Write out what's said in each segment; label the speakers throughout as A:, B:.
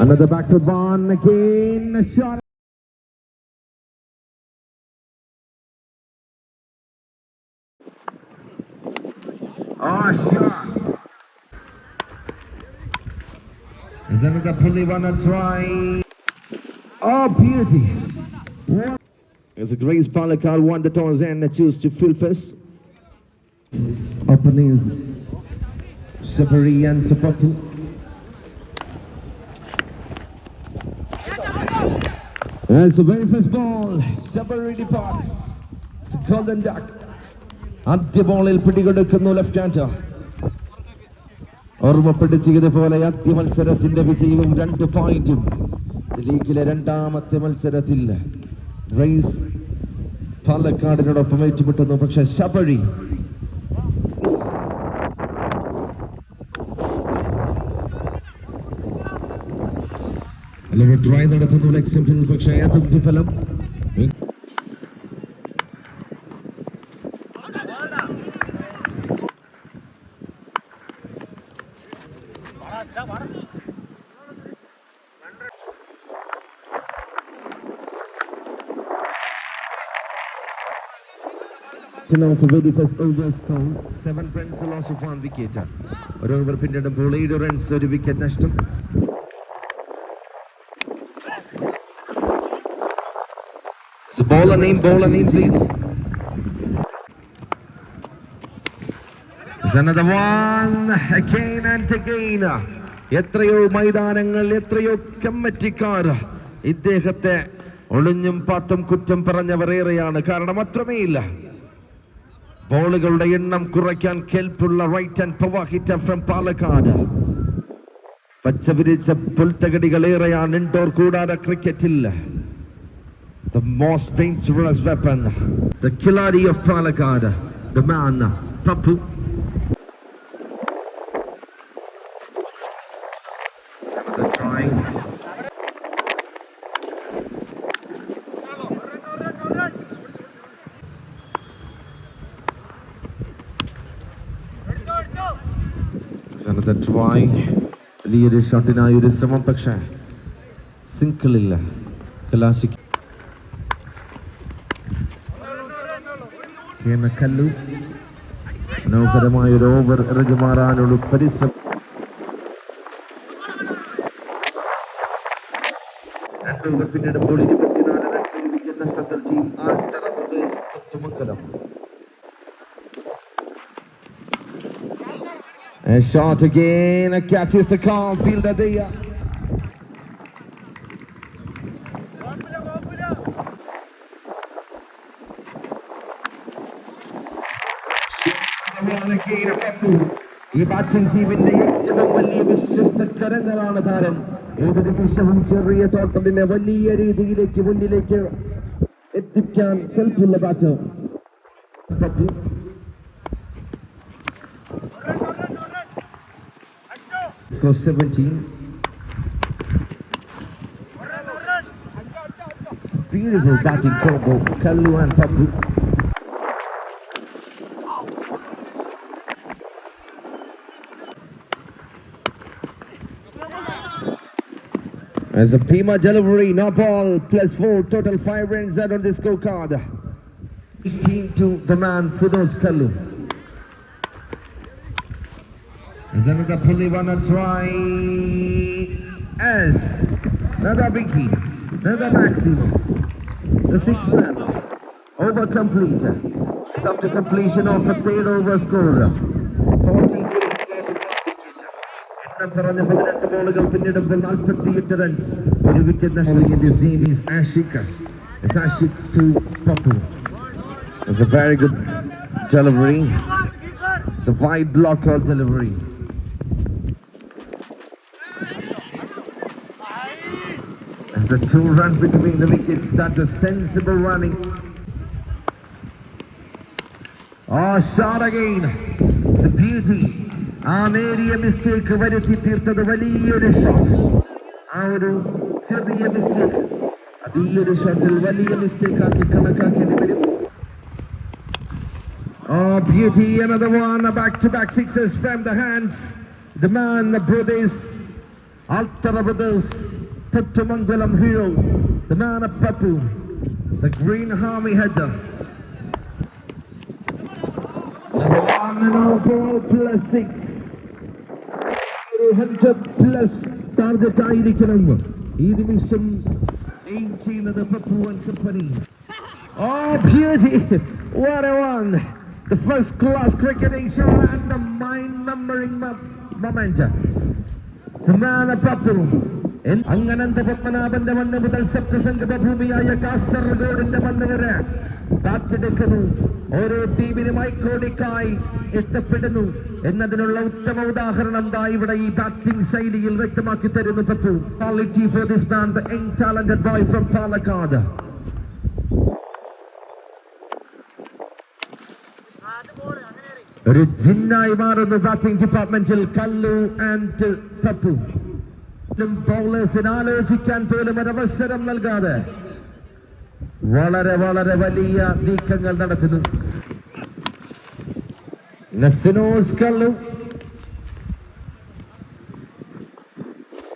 A: Another back to one again. A shot. Oh, shot. Is another pulley one a try? Oh, beauty. What? As a Grace Palakar won the toss and choose to fill first. Openings. Sabari and Tapapu. That's the very first ball. Sabari departs. It's a golden duck. ആദ്യ ബോളിൽ പിടികൊടുക്കുന്നു left hander ഓർമ്മപ്പെടുത്തിയതുപോലെ ആദ്യ മത്സരത്തിന്റെ വിജയവും രണ്ട് പോയിന്റും ലീഗിലെ രണ്ടാമത്തെ മത്സരത്തിൽ റൈസ് പാലക്കാടിനോടൊപ്പം ഏറ്റുമുട്ടുന്നു പക്ഷെ ശബരി ട്രൈ നടത്തുന്നു ലക്ഷ്യം പക്ഷേ അതും ഫലം Now for very first over score, seven runs loss of. ഒരു ഓവർ പിന്നിടുമ്പോൾ ഏഴ് റൺസ് ഒരു വിക്കറ്റ് നഷ്ടം So ball a name, ball a name, please. There's another one again and again. എത്രയോ മൈതാനങ്ങൾ എത്രയോ കമ്മിറ്റിക്കാർ ഇദ്ദേഹത്തെ ഒളിഞ്ഞും പാത്തും കുറ്റം പറഞ്ഞവരേറെയാണ് കാരണം അത്രമേയില്ല ബോളുകളുടെ എണ്ണം കുറയ്ക്കാൻ കെൽപ്പുള്ള right and power hitter from Palakkad. പച്ചവിരിച്ച പുൽത്തകടികൾ ഏറെയാണ്. ഇൻഡോർ കൂടാതെ ക്രിക്കറ്റിൽ the most dangerous weapon, the Kilari of Palakkad, the man, Papu. Another try. It's Another try. വലിയൊരു ഷോട്ടിനായി ഒരു ശ്രമം പക്ഷേ സിംക്കിളില്ല കലാശിക്ക് കല്ലു മനോഹരമായ ഒരു ഓവർ ഇറങ്ങി മാറാനുള്ള പരിശ്രമം ഓവർ പിന്നിടുമ്പോൾ ഇരുപത്തിനാല് റൺസ് വിക്കറ്റ് നഷ്ടത്തിൽ ടീം ബ്രദേഴ്സ് ചുമക്കലം A shot again, catches the call, fielder there. ഈ ബാറ്റിംഗ് ടീമിന്റെ ഏറ്റവും വലിയ വിശ്വസ്തകരങ്ങളാണ് താരം ഏത് നിമിഷവും ചെറിയ തോട്ടത്തിന്റെ വലിയ രീതിയിലേക്ക് മുന്നിലേക്ക് എത്തിക്കാൻ കെൽപ്പുള്ള batter Score 17. Beautiful batting combo, Kallu and Papu. As a prima delivery, no ball, plus four, total five runs out on the scorecard. 18 to the man, Sudosh Kalu. Is another pulley wanna try? S. Another biggie. Another maximum. It's a six man. Over complete. It's after completion of a 10 over score. 40 പറഞ്ഞ പതിനെട്ട് ബോളുകൾ പിന്നിടുമ്പോൾ നാൽപ്പത്തിയെട്ട് runs ഒരു wicket നഷ്ടം His name is Ashik. It's Ashik to Papu. It's a very good delivery. It's a wide block out delivery. There's a two run between the wickets. That's a sensible running. Oh, shot again. It's a beauty. ആ നേരിയ mistake വരുത്തി തീർത്തത് വലിയൊരു shot ആ ഒരു ചെറിയ mistake അത് ഈ ഒരു ഷോട്ടിൽ വലിയ മിസ്റ്റേക്ക് ആക്കി കണക്കാക്കേണ്ടി വരും Oh, beauty, another one, back to back sixes from the hands. The man, the brothers, Altara Brothers, Tettumangalam hero, the man of Papu, the Green Army header. Target ആയിരിക്കണം ഈ നിമിഷം എയിം ചെയ്യുന്നത് പപ്പുവൻ company oh beauty! What a one! The first class cricketing show and the mind-numbing mo- moment. സമ്മാന പപ്പു അങ്ങനന്ത പത്മനാഭന്റെ മണ്ണ് മുതൽ സപ്തസംഗമ ഭൂമിയായ കാസർഗോഡിന്റെ മണ്ണ് വരെ കാറ്റെടുക്കുന്നു. ഓരോ ടീമിനും ഐക്കോണിക്കായി എത്തപ്പെടുന്നു. എന്നതിനുള്ള ഉത്തമ ഉദാഹരണം ദാ ഇവിടെ ഈ ബാറ്റിംഗ് ശൈലിയിൽ വ്യക്തമാക്കി തരുന്നു പറ്റൂ quality for this man the young talented boy from Palakkad. ഒരു ജിന്നായി മാറുന്നു ബാറ്റിംഗ് ഡിപ്പാർട്ട്മെന്റിൽ കല്ലു ആൻഡ് പപ്പു. ബൗളേഴ്സിന് ആലോചിക്കാൻ പോലും ഒരവസരം നൽകാതെ വളരെ വളരെ വലിയ നീക്കങ്ങൾ നടത്തുന്നു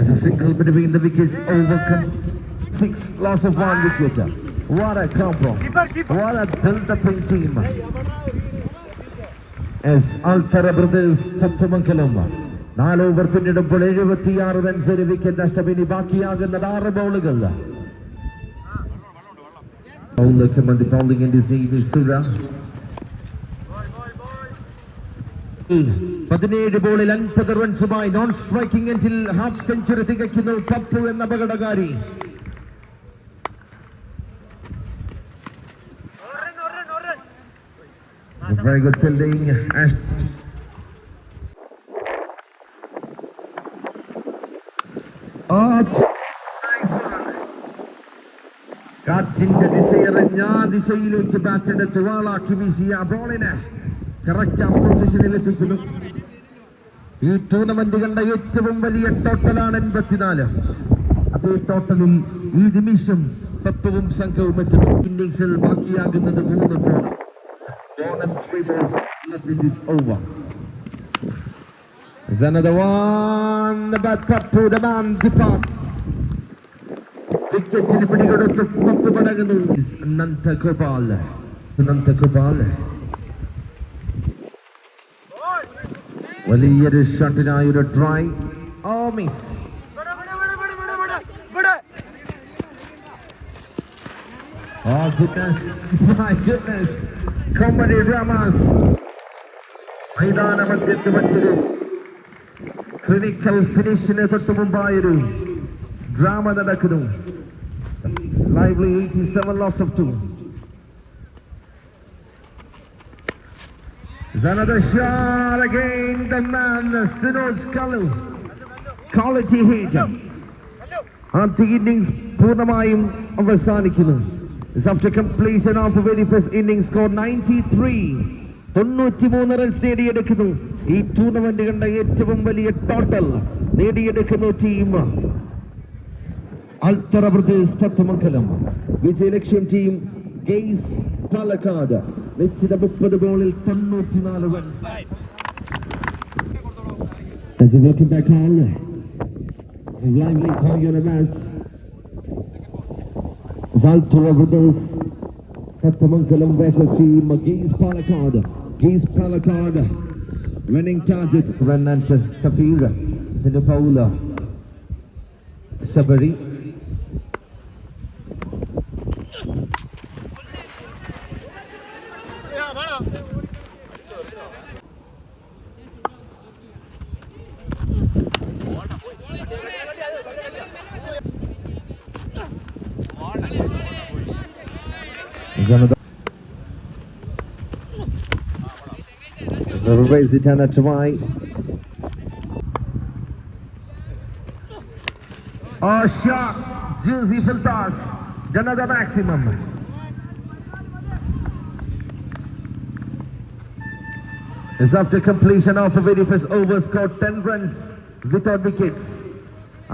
A: As a single between the wickets overcome six loss of one wicket. What a combo. What a build-up team. S Althara brothers Tattamangalam നാല് ഓവർ പിന്നിടുമ്പോൾ എഴുപത്തിയാറ് റൺസ് ഒരു വിക്കറ്റ് നഷ്ടം ഇനി ബാക്കിയാകുന്നത് ആറ് ബോളുകൾ bowling in this name is Sura. പതിനേഴ് ബോളിൽ അൻപത് റൺസുമായി നോൺ സ്ട്രൈക്കിംഗ് എൻഡിൽ ഹാഫ് സെഞ്ചുറി തികയ്ക്കുന്നു പപ്പു എന്ന അപകടകാരി. Oh, one. കാറ്റിന്റെ ദിശയറിഞ്ഞ ദിശയിലേക്ക് ബാറ്റിന്റെ വാളാക്കി വീശിയ ബോളിനെ കറക്റ്റ് പൊസിഷനിൽ എത്തിക്കുന്നു. ഈ ടൂർണമെന്റ് കണ്ട ഏറ്റവും വലിയ ടോട്ടലാണ് എൺപത്തിനാല്. അതേ ടോട്ടലിൽ ഈ നിമിഷം പപ്പവും സംഘവും എത്തുന്നു. ഇന്നിംഗ്സിൽ ബാക്കിയാകുന്നത് മൂന്ന് ball one, but the man departs. വിക്കറ്റിന് പിടികൊടുത്ത് പപ്പ് മടങ്ങുന്നു നന്ദഗോപാൽ നന്ദഗോപാൽ വലിയൊരു ഷട്ടിനായി ഒരു try oh miss Oh goodness, my goodness. Comedy Ramas. മൈതാന മധ്യത്ത് വച്ചൊരു ക്ലിനിക്കൽ ഫിനിഷിന് തൊട്ടു മുമ്പായൊരു ഡ്രാമ നടക്കുന്നു lively eighty seven loss of two Another shot again, the man, Sinoj Kalu. Quality hit. ആദ്യ ഇന്നിംഗ്സ് പൂർണമായും അവസാനിക്കുന്നു. After completion of very first innings score ninety three തൊണ്ണൂറ്റിമൂന്ന് റൺസ് നേടിയെടുക്കുന്നു. ഈ ടൂർണമെന്റ് കണ്ട ഏറ്റവും വലിയ ടോട്ടൽ നേടിയെടുക്കുന്നു team അൽത്തറ പ്രദേശ് തത്വമംഗലം വിജയലക്ഷ്യം ടീം ഗെയ്സ് പാലക്കാട് നിശ്ചിത മുപ്പത് ബോളിൽ തൊണ്ണൂറ്റിനാല് runs As a welcome back on. lively choreographers. Zaltura Brothers, Katamangalam versus team Geese Palakkad. Geese Palakkad winning target. Renanta Safira, Zinapaula, Sabari. Raise it and a try. Oh, shot. Juicy full toss. Another maximum. Is after completion of a very first over scored 10 runs without wickets.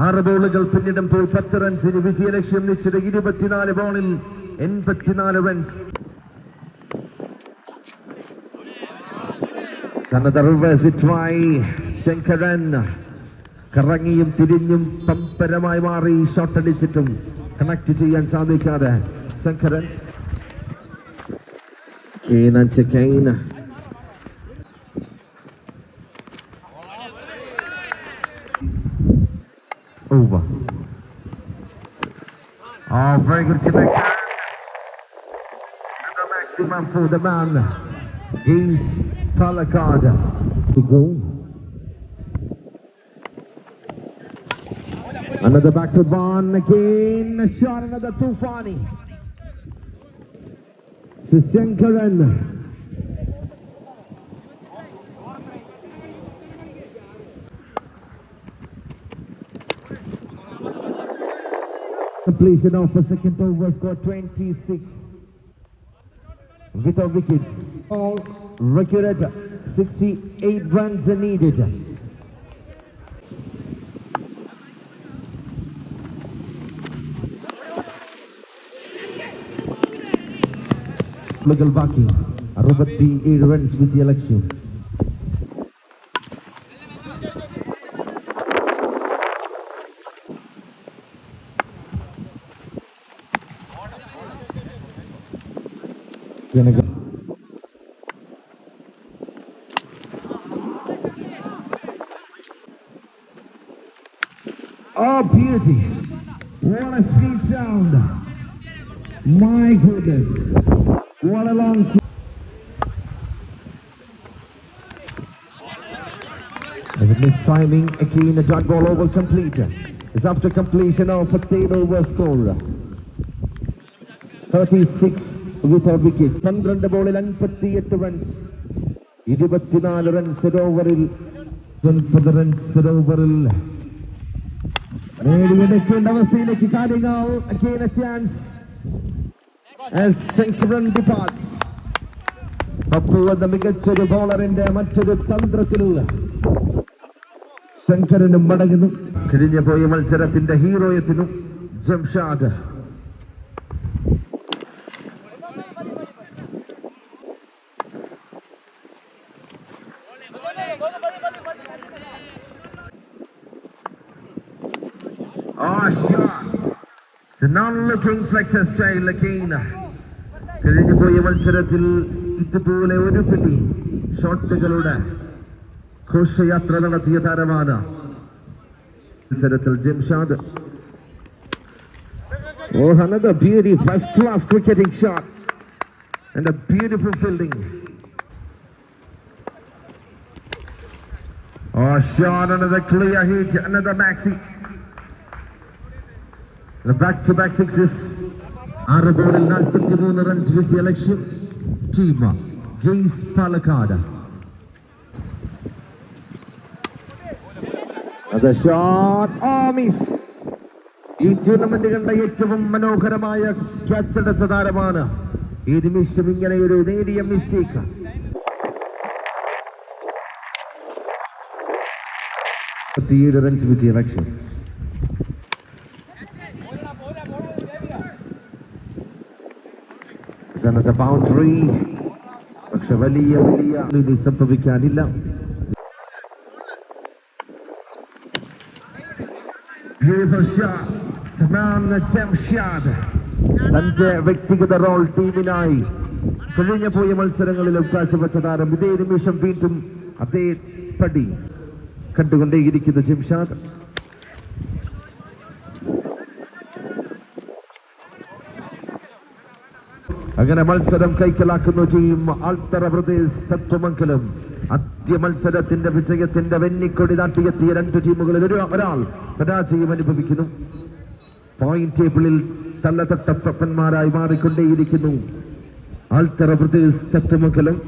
A: ആറ് ബോളുകൾ പിന്നിടുമ്പോൾ പത്ത് റൺസിന് വിജയലക്ഷ്യം നിശ്ചിത ഇരുപത്തിനാല് ബോളിൽ എൺപത്തിനാല് runs Another reverse try. Shankaran കറങ്ങിയും തിരിഞ്ഞും പമ്പരമായി മാറി ഷോട്ട് അടിച്ചിട്ടും കണക്ട് ചെയ്യാൻ സാധിക്കാതെ Sankaran. Oh, very good connection. The maximum for the man is Talakad to go. Another back to one again. A shot, another Tufani. Sishankaran. Completion of a second over score 26 without wickets. All recorded 68 runs are needed. കൾ ബാക്കി അറുപത്തി ഏഴ് runs വിജയ ലക്ഷ്യം எனக்கு Oh, beauty. What a sweet sound. My goodness. What a long As a missed timing, again a dot will over complete. It's after completion of a 10 over score. 36 wicket. പന്ത്രണ്ട് ബോളിൽ അൻപത്തിയെട്ട് runs ഇരുപത്തിനാല് runs ഓവറിൽ മുപ്പത് runs ഓവറിൽ നേടിയെടുക്കേണ്ട അവസ്ഥയിലേക്ക് കാര്യങ്ങൾ. Chance. Pappu എന്ന മികച്ചൊരു ബോളറിന്റെ മറ്റൊരു തന്ത്രത്തിൽ ശങ്കരനും മടങ്ങുന്നു. കഴിഞ്ഞ പോയ മത്സരത്തിന്റെ ഹീറോയത്തിനും Jamshad. It's a non-looking flexor style Lakeen. കഴിഞ്ഞു പോയ മത്സരത്തിൽ ഇതുപോലെ ഒരു പിടി ഷോട്ടുകളുടെ ഘോഷയാത്ര നടത്തിയ താരമാണ് മത്സരത്തിൽ Jimshad Oh, another beauty, first class cricketing shot. And a beautiful fielding. Oh, shot, another clear hit, another maxi. Back to back sixes ആറ് ബോളിൽ നാൽപ്പത്തി മൂന്ന് റൺസ് വീസിയ ലക്ഷ്യം ടീം ഗെയ്സ് പാലക്കാട് അത് ഷോട്ട് ഓ മിസ് ഈ ടൂർണമെന്റ് കണ്ട ഏറ്റവും മനോഹരമായ ക്യാച്ച് എടുത്ത താരമാണ്. ഈ നിമിഷം ഇങ്ങനെ ഒരു നേരിയ മിസ്റ്റേക്ക് ഏഴ് റൺസ് വിജയ ലക്ഷ്യം Another boundary. പക്ഷെ വലിയ വലിയ ഇനി സംഭവിക്കാനില്ല. തന്റെ വ്യക്തിഗത റോൾ ടീമിനായി കഴിഞ്ഞ പോയ മത്സരങ്ങളിലും കാഴ്ചവെച്ച താരം ഇതേ നിമിഷം വീണ്ടും അതേ പടി കണ്ടുകൊണ്ടേയിരിക്കുന്നു ജിംഷാദ് അങ്ങനെ മത്സരം കൈക്കലാക്കുന്നു ടീം ആൾത്തറ പ്രദേശ് തത്വമംഗലം. ആദ്യ മത്സരത്തിന്റെ വിജയത്തിന്റെ വെന്നിക്കൊടി നാട്ടിയെത്തിയ രണ്ട് ടീമുകളിൽ ഒരു ഒരാൾ പരാജയം അനുഭവിക്കുന്നു. പോയിന്റ് ടേബിളിൽ തള്ളത്തട്ടപ്പന്മാരായി മാറിക്കൊണ്ടേയിരിക്കുന്നു. ആൾത്തറ പ്രദേശ് തത്വമംഗലം.